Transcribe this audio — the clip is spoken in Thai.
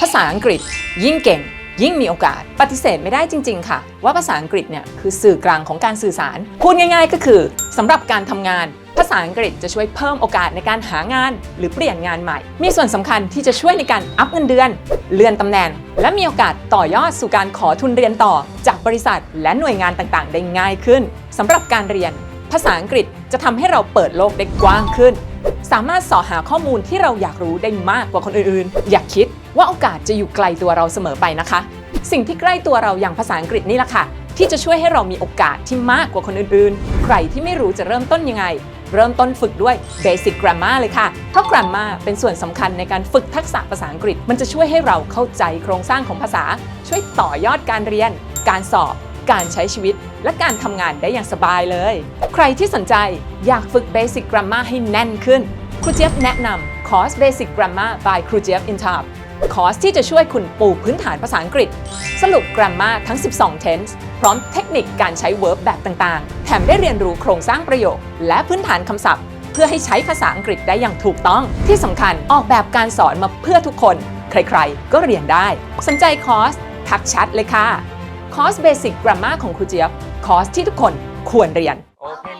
ภาษาอังกฤษยิ่งเก่ง ยิ่งมีโอกาส ปฏิเสธไม่ได้จริง ๆ ค่ะ ว่าภาษาอังกฤษเนี่ยคือสื่อกลางของการสื่อสาร พูดง่าย ๆ ก็คือสำหรับการทำงาน ภาษาอังกฤษจะช่วยเพิ่มโอกาสในการหางาน หรือเปลี่ยนงานใหม่ มีส่วนสำคัญที่จะช่วยในการอัพเงินเดือน เลื่อนตำแหน่ง และมีโอกาสต่อยอดสู่การขอทุนเรียนต่อ จากบริษัทและหน่วยงานต่างๆ ได้ง่ายขึ้นสำหรับการเรียน ภาษาอังกฤษจะทำให้เราเปิดโลกได้กว้างขึ้น สามารถสอหาข้อมูลที่เราอยากรู้ได้มากกว่าคนอื่นๆ อย่าคิดว่าโอกาสจะอยู่ไกลตัวเราเสมอไปนะคะ สิ่งที่ใกล้ตัวเราอย่างภาษาอังกฤษนี่แหละค่ะ ที่จะช่วยให้เรามีโอกาสที่มากกว่าคนอื่นๆ ใครที่ไม่รู้จะเริ่มต้นยังไง เริ่มต้นฝึกด้วย Basic Grammar เลยค่ะ เพราะ Grammar เป็นส่วนสำคัญในการฝึกทักษะภาษาอังกฤษ มันจะช่วยให้เราเข้าใจโครงสร้างของภาษา ช่วยต่อยอดการเรียน การสอบ การใช้ชีวิต และการทำงานได้อย่างสบายเลย ใครที่สนใจอยากฝึก Basic Grammar ให้แน่นขึ้นครูเจี๊ยบแนะนำคอร์ส Basic Grammar by ครูเจี๊ยบ in t a p คอร์สที่จะช่วยคุณปูพื้นฐานภาษาอังกฤษ สรุป grammar ทั้ง 12 tense พร้อมเทคนิคการใช้ verb แบบต่างๆ แถมได้เรียนรู้โครงสร้างประโยค และพื้นฐานคำศัพท์ เพื่อให้ใช้ภาษาอังกฤษได้อย่างถูกต้อง ที่สำคัญออกแบบการสอนมาเพื่อทุกคน ใครๆ ก็เรียนได้ สนใจคอร์สทักแชทเลยค่ะ คอร์สเบสิกกราม่าของครูเจี๊ยบคอร์สที่ทุกคนควรเรียน Open